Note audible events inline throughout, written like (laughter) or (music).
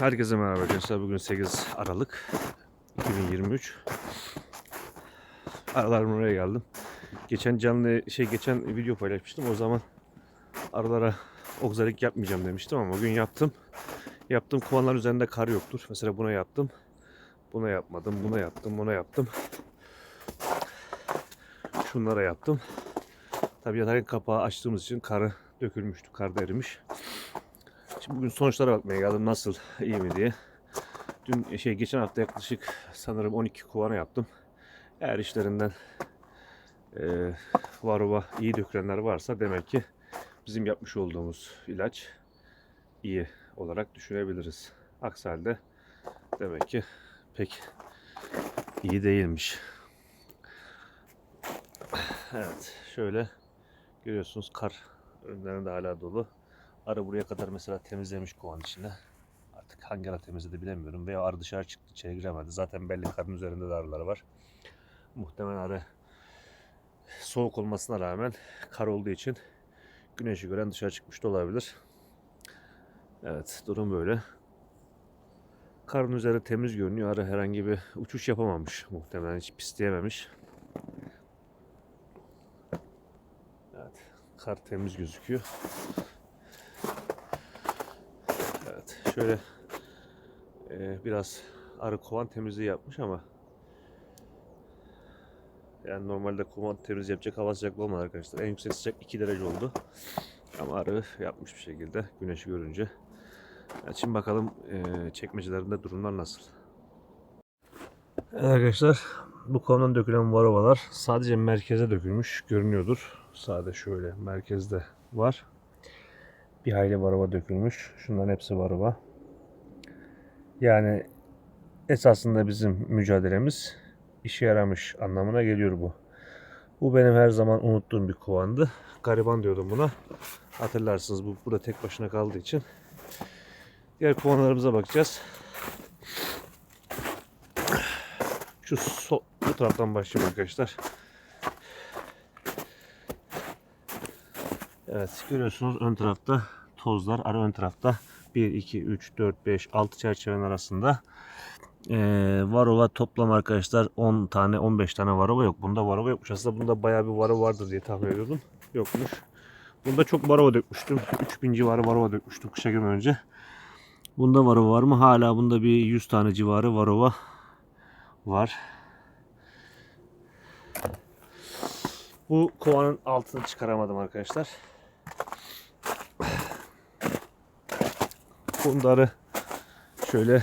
Herkese merhaba arkadaşlar. Bugün 8 Aralık 2023. Aralar buraya geldim. Geçen canlı şey geçen video paylaşmıştım. O zaman aralara okzalik yapmayacağım demiştim ama bugün yaptım. Yaptım kovanlar üzerinde kar yoktur. Mesela buna yaptım. Buna yapmadım. Buna yaptım. Buna yaptım. Şunlara yaptım. Tabii yatakın kapağı açtığımız için karı dökülmüştü. Kar da erimiş. Şimdi bugün sonuçlara bakmaya geldim nasıl iyi mi diye. Dün şey geçen hafta yaklaşık sanırım 12 kuvana yaptım. Eğer işlerinden e, varova iyi dökülenler varsa demek ki bizim yapmış olduğumuz ilaç iyi olarak düşünebiliriz. Aksi halde demek ki pek iyi değilmiş. Evet şöyle görüyorsunuz kar önlerinde hala dolu. Arı buraya kadar mesela temizlemiş kovan içinde. Artık hangi ara temizledi bilemiyorum. Veya arı dışarı çıktı içeri giremedi. Zaten belli karın üzerinde de arıları var. Muhtemelen arı soğuk olmasına rağmen kar olduğu için güneşi gören dışarı çıkmış da olabilir. Evet durum böyle. Karın üzeri temiz görünüyor. Arı herhangi bir uçuş yapamamış. Muhtemelen hiç pisleyememiş. Evet. Kar temiz gözüküyor. Evet, şöyle e, biraz arı kovan temizliği yapmış ama yani normalde kovan temizliği yapacak hava sıcaklığı olmadı arkadaşlar. En yüksek sıcak 2 derece oldu. Ama arı yapmış bir şekilde güneşi görünce. Evet, şimdi bakalım e, çekmecelerinde durumlar nasıl. Evet arkadaşlar bu kovandan dökülen varovalar sadece merkeze dökülmüş görünüyordur. Sade şöyle merkezde var. Bir hayli varova dökülmüş. Şunların hepsi varova. Yani esasında bizim mücadelemiz işe yaramış anlamına geliyor bu. Bu benim her zaman unuttuğum bir kovandı. Gariban diyordum buna. Hatırlarsınız bu burada tek başına kaldığı için. Diğer kovanlarımıza bakacağız. Şu sol, bu taraftan başlayayım arkadaşlar. Evet görüyorsunuz ön tarafta tozlar. Ara ön tarafta 1, 2, 3, 4, 5, 6 çerçevenin arasında. Ee, varova toplam arkadaşlar 10 tane 15 tane varova yok. Bunda varova yokmuş. Aslında bunda bayağı bir varova vardır diye tahmin ediyordum. Yokmuş. Bunda çok varova dökmüştüm. 3000 civarı varova dökmüştüm kışa girmeden önce. Bunda varova var mı? Hala bunda bir 100 tane civarı varova var. Bu kovanın altını çıkaramadım arkadaşlar. Bunları şöyle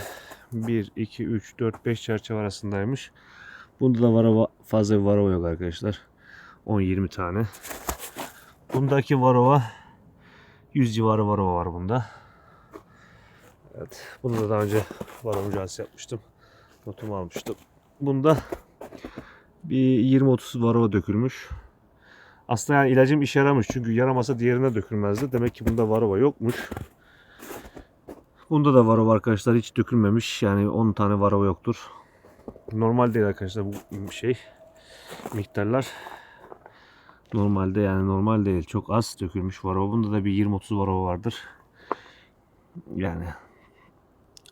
1, 2, 3, 4, 5 çerçeve arasındaymış. Bunda da varova, fazla bir varova yok arkadaşlar. 10-20 tane. Bundaki varova 100 civarı varova var bunda. Evet. Bunu da daha önce varova mücadelesi yapmıştım. Notumu almıştım. Bunda bir 20-30 varova dökülmüş. Aslında yani ilacım işe yaramış. Çünkü yaramasa diğerine dökülmezdi. Demek ki bunda varova yokmuş. Bunda da varova arkadaşlar hiç dökülmemiş. Yani 10 tane varova yoktur. Normal değil arkadaşlar bu şey. Miktarlar normalde yani normal değil. Çok az dökülmüş varova. Bunda da bir 20-30 varova vardır. Yani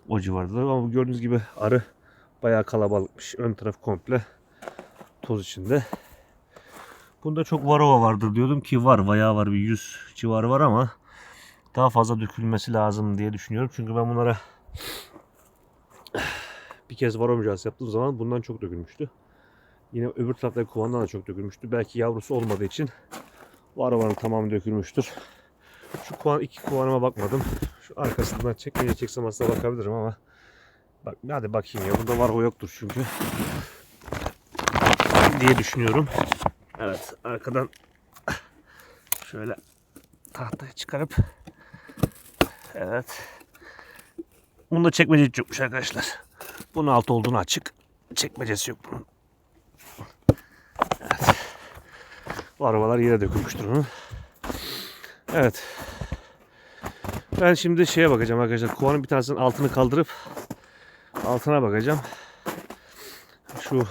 o civarda ama gördüğünüz gibi arı bayağı kalabalıkmış. Ön taraf komple toz içinde. Bunda çok varova vardır diyordum ki var bayağı var bir 100 civarı var ama daha fazla dökülmesi lazım diye düşünüyorum. Çünkü ben bunlara bir kez varova mücadelesi yaptığım zaman bundan çok dökülmüştü. Yine öbür taraftaki kovandan da çok dökülmüştü. Belki yavrusu olmadığı için varovanın tamamı dökülmüştür. Şu kovan, iki kovanıma bakmadım. Şu arkasından çekmeye çeksem aslında bakabilirim ama bak hadi bakayım ya. Bunda varova yoktur çünkü diye düşünüyorum. Evet arkadan şöyle tahtayı çıkarıp evet bunda çekmece yokmuş arkadaşlar. Bunun altı olduğunu açık. Çekmecesi yok bunun. Evet. Bu arabalar yere dökülmüştür onun. Evet. Ben şimdi şeye bakacağım arkadaşlar. Kovanın bir tanesinin altını kaldırıp altına bakacağım. Şu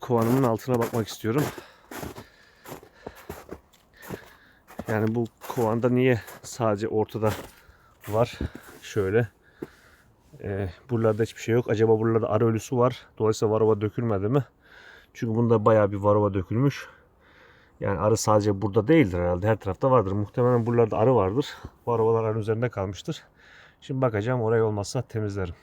kovanımın altına bakmak istiyorum. Yani bu kovanda niye sadece ortada var. Şöyle. Ee, buralarda hiçbir şey yok. Acaba buralarda arı ölüsü var. Dolayısıyla varova dökülmedi mi? Çünkü bunda bayağı bir varova dökülmüş. Yani arı sadece burada değildir herhalde. Her tarafta vardır. Muhtemelen buralarda arı vardır. Varovalar arı üzerinde kalmıştır. Şimdi bakacağım orayı olmazsa temizlerim.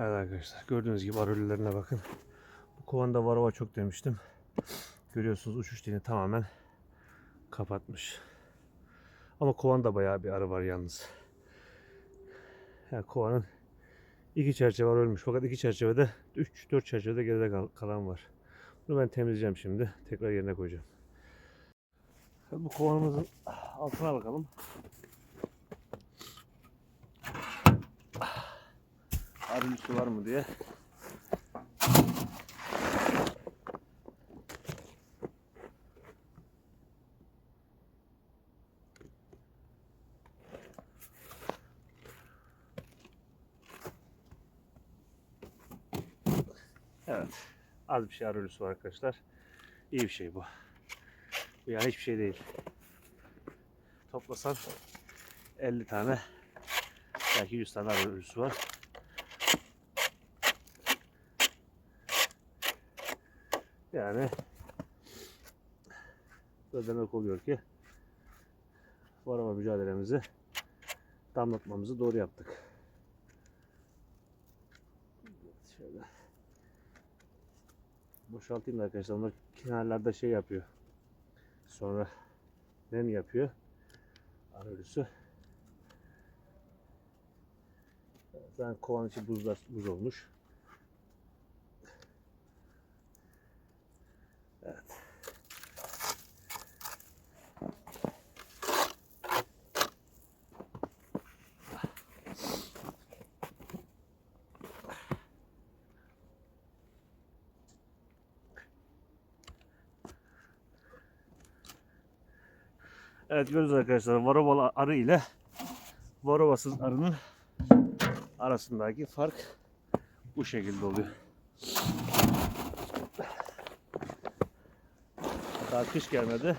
Evet arkadaşlar gördüğünüz gibi arı ölülerine bakın. Bu kovanda varova çok demiştim. Görüyorsunuz uçuş dini tamamen kapatmış. Ama kovanda bayağı bir arı var yalnız. Yani kovanın iki çerçeve var ölmüş. Fakat iki çerçevede 3-4 çerçevede geride kal- kalan var. Bunu ben temizleyeceğim şimdi. Tekrar yerine koyacağım. Bu kovanımızın altına bakalım. Arı üstü var mı diye. Evet. Az bir şey arı ölüsü var arkadaşlar. İyi bir şey bu. Bu yani hiçbir şey değil. Toplasan 50 tane belki 100 tane arı ölüsü var. Yani bu demek oluyor ki varama mücadelemizi damlatmamızı doğru yaptık. Şöyle boşaltayım da arkadaşlar. Onlar kenarlarda şey yapıyor. Sonra nem yapıyor. Arı ölüsü. Zaten kovan içi buzlar, buz olmuş. Evet görüyoruz arkadaşlar varovalı arı ile varovasız arının arasındaki fark bu şekilde oluyor. Daha kış gelmedi.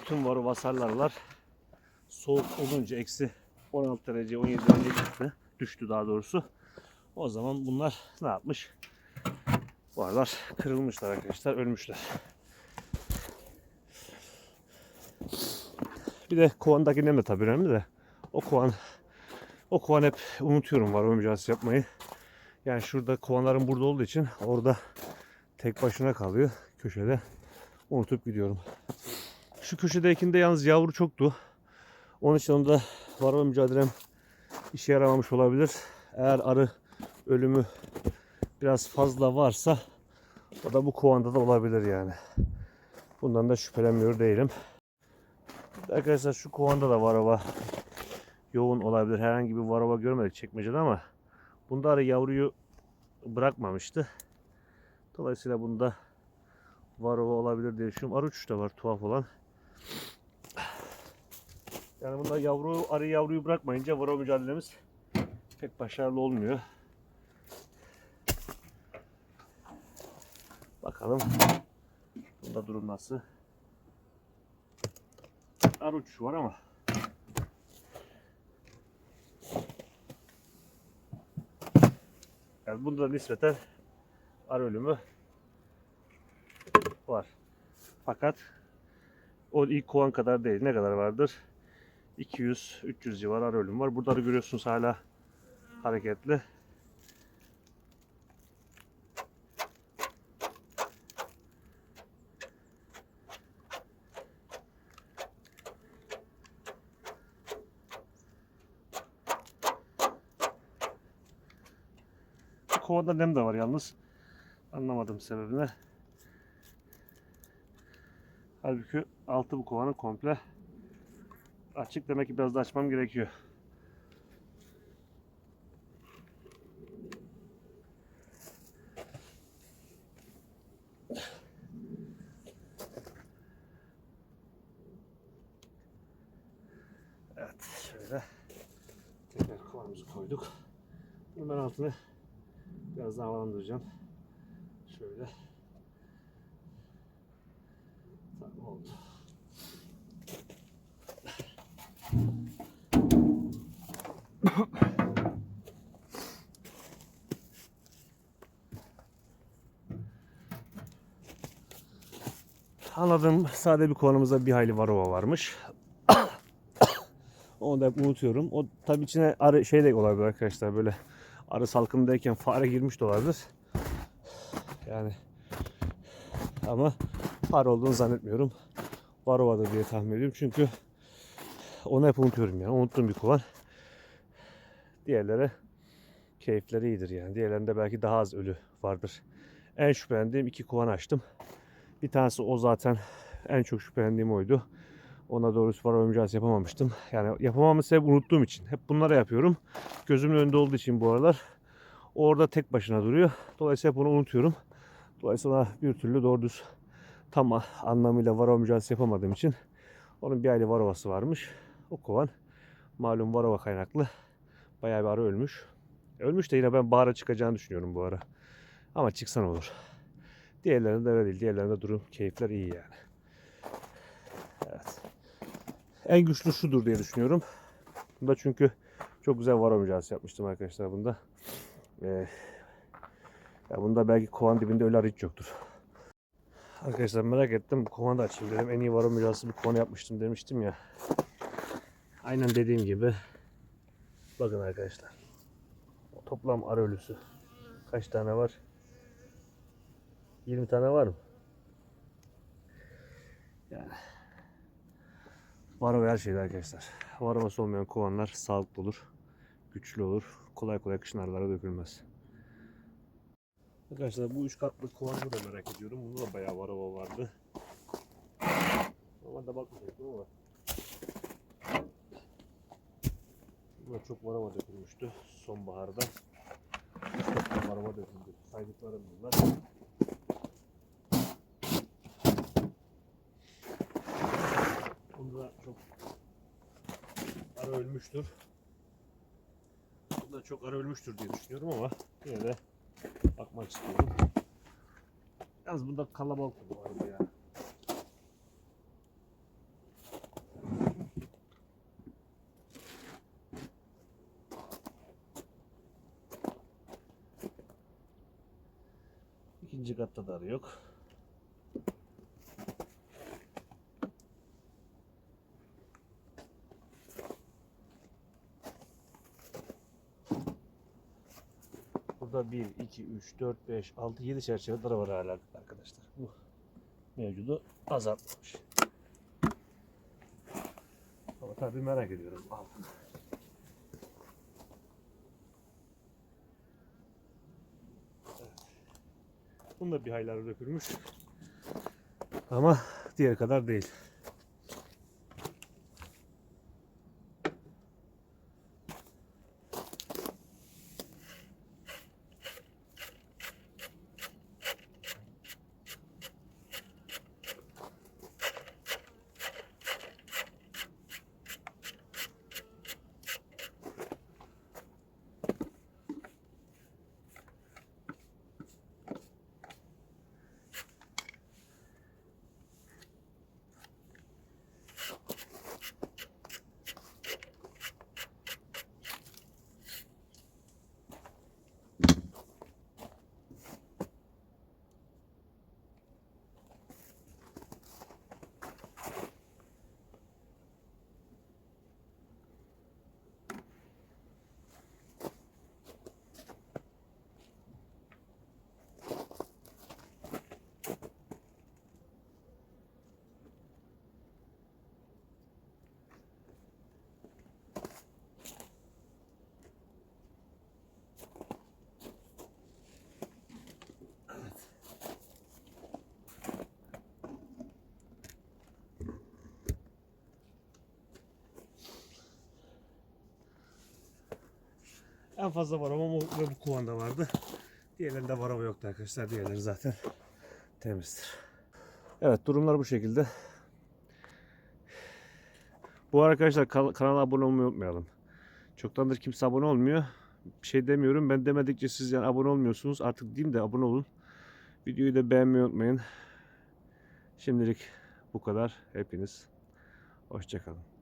Bütün varovasarlarlar soğuk olunca eksi 16 derece 17 derece gitti. Düştü daha doğrusu. O zaman bunlar ne yapmış? Bu aralar kırılmışlar arkadaşlar, ölmüşler. Bir de kovandaki nem de tabii önemli de. O kovan o kovan hep unutuyorum var mücadelesi yapmayı. Yani şurada kovanların burada olduğu için orada tek başına kalıyor köşede. Unutup gidiyorum. Şu köşedekinde yalnız yavru çoktu. Onun için onda varma mücadelem işe yaramamış olabilir. Eğer arı ölümü biraz fazla varsa o da bu kovanda da olabilir yani. Bundan da şüphelenmiyor değilim. Arkadaşlar şu kovanda da varava yoğun olabilir. Herhangi bir varava görmedik çekmecede ama bunda arı yavruyu bırakmamıştı. Dolayısıyla bunda varova olabilir diye düşünüyorum. Arı uçuş da var tuhaf olan. Yani bunda yavru arı yavruyu bırakmayınca varova mücadelemiz pek başarılı olmuyor. Bakalım bunda durum nasıl? Arı uçuşu var ama yani bunda nispeten arı ölümü var. Fakat o ilk kovan kadar değil. Ne kadar vardır? 200-300 civarı arı ölüm var. Burada da görüyorsunuz hala hareketli. Bu kovada nem de var yalnız. Anlamadım sebebini. Halbuki altı bu kovanın komple açık. Demek ki biraz da açmam gerekiyor. Evet şöyle tekrar kovanımızı koyduk. Bunu ben altını havalandıracağım. Şöyle. Tamam oldu. Anladım. Sade bir kovanımızda bir hayli varova varmış. (coughs) Onu da unutuyorum. O tabi içine şey de olabilir arkadaşlar böyle arı salkımdayken fare girmiş de olabilir. Yani ama fare olduğunu zannetmiyorum. Varovadır diye tahmin ediyorum çünkü onu hep unutuyorum yani. Unuttuğum bir kovan. Diğerleri keyifleri iyidir yani. Diğerlerinde belki daha az ölü vardır. En şüphelendiğim iki kovan açtım. Bir tanesi o zaten en çok şüphelendiğim oydu. Ona doğrusu var mücadelesi yapamamıştım. Yani yapamamın sebebi unuttuğum için. Hep bunları yapıyorum. Gözümün önünde olduğu için bu aralar. Orada tek başına duruyor. Dolayısıyla hep onu unutuyorum. Dolayısıyla bir türlü doğru düz tam anlamıyla varova mücadelesi yapamadığım için onun bir aile varovası varmış. O kovan malum varova kaynaklı bayağı bir arı ölmüş. Ölmüş de yine ben bahara çıkacağını düşünüyorum bu ara. Ama çıksan olur. Diğerlerinde öyle değil. Diğerlerinde durum keyifler iyi yani. Evet. En güçlü şudur diye düşünüyorum. Bunda çünkü çok güzel varo mücadelesi yapmıştım arkadaşlar bunda. Ee, ya bunda belki kovan dibinde öyle hiç yoktur. Arkadaşlar merak ettim. Kovanı da açayım dedim. En iyi varo mücadelesi bir kovanı yapmıştım demiştim ya. Aynen dediğim gibi. Bakın arkadaşlar. Toplam arı ölüsü. Kaç tane var? 20 tane var mı? Yani. Varova her şeyde arkadaşlar. Varovası olmayan kovanlar sağlıklı olur. Güçlü olur. Kolay kolay kışın arılara dökülmez. Arkadaşlar bu üç katlı kovanı da merak ediyorum. Bunda da bayağı varova vardı. Normalde bakmayacaktım ama. Buna çok varova dökülmüştü sonbaharda. Üç katlı döküldü. Saydıklarım bunlar. Bunda çok ara ölmüştür. Bunda çok ara ölmüştür diye düşünüyorum ama yine de bakmak istiyorum. Yalnız bunda kalabalık bu arada ya. İkinci katta da arı yok. Burada 1, 2, 3, 4, 5, 6, 7 çerçeve dara var hala arkadaşlar. Bu mevcudu azaltmamış. Ama tabii merak ediyorum altını. Bunda bir haylar dökülmüş. Ama diğer kadar değil. En fazla varava bu, ve bu kovanda vardı. Diğerlerinde varava yoktu arkadaşlar. Diğerleri zaten temizdir. Evet durumlar bu şekilde. Bu arkadaşlar kanala abone olmayı unutmayalım. Çoktandır kimse abone olmuyor. Bir şey demiyorum. Ben demedikçe siz yani abone olmuyorsunuz. Artık diyeyim de abone olun. Videoyu da beğenmeyi unutmayın. Şimdilik bu kadar. Hepiniz hoşçakalın.